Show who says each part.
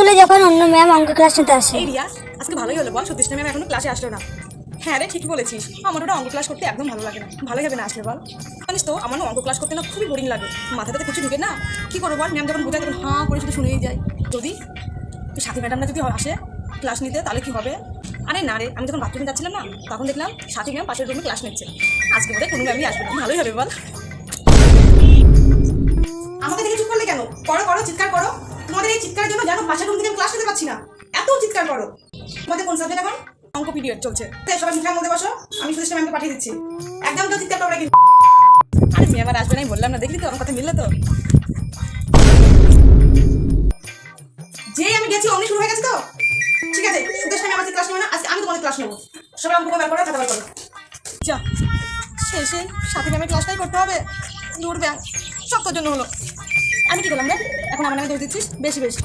Speaker 1: স্কুলে যখন অন্য ম্যাম অঙ্ক ক্লাস নিতে আসে।
Speaker 2: এই আজকে ভালোই হলো, বল, সতীশ ম্যাম এখনও ক্লাসে আসলো না। হ্যাঁ রে, ঠিকই বলেছিস। আমার ওটা অঙ্ক ক্লাস করতে একদম ভালো লাগে না। ভালোই হবে না আসলে বল। জানিস তো আমার অঙ্ক ক্লাস করতে না খুবই বোরিং লাগে। মাথাটাতে কিছু ঢুকে না, কি করব বল? ম্যাম যখন বোঝায়, তখন হাঁ করে শুধু শুনেই যায়। যদি তুই সাথী ম্যাডামরা যদি আসে ক্লাস নিতে, তাহলে কি হবে? আরে না রে, আমি যখন বাথরুমে যাচ্ছিলাম না, তখন দেখলাম সাথী ম্যাম পাশের রুমে ক্লাস নিচ্ছে। আজকে বোধহয় কোনো ম্যামই আসবে ভালোই হবে, বল। করো করো চিৎকার করো? তোমাদের এই চিৎকারের জন্য জানো পাশের রুম থেকে ক্লাস নিতে পারছি না। এত চিৎকার করো। তোমাদের কোন সাবজেক্ট এখন অঙ্ক পিরিয়ড চলছে। সবাই মুখের মধ্যে বসো। আমি সুদেশ ম্যামকে পাঠিয়ে দিচ্ছি। একদম কেউ চিৎকার করবে না কিন্তু। আরে মেয়ে আবার আসবে না বললাম না। দেখলি তো? আমার কথা মিললে তো? যে আমি গেছি, অমনি শুরু হয়ে গেছে তো? ঠিক আছে, সুদেশ ম্যাম ক্লাস নেবে না। আজকে আমি তোমাদের ক্লাস নেব। সবাই অঙ্ক বের করো খাতা করো। যা। শেষে সাথে ম্যামের ক্লাসটাই করতে হবে। দূর ব্যাং সব জন্য হলো। আমি কি করলাম রে এখন আমার নামে দোষ দিচ্ছিস? বেশি বেশি।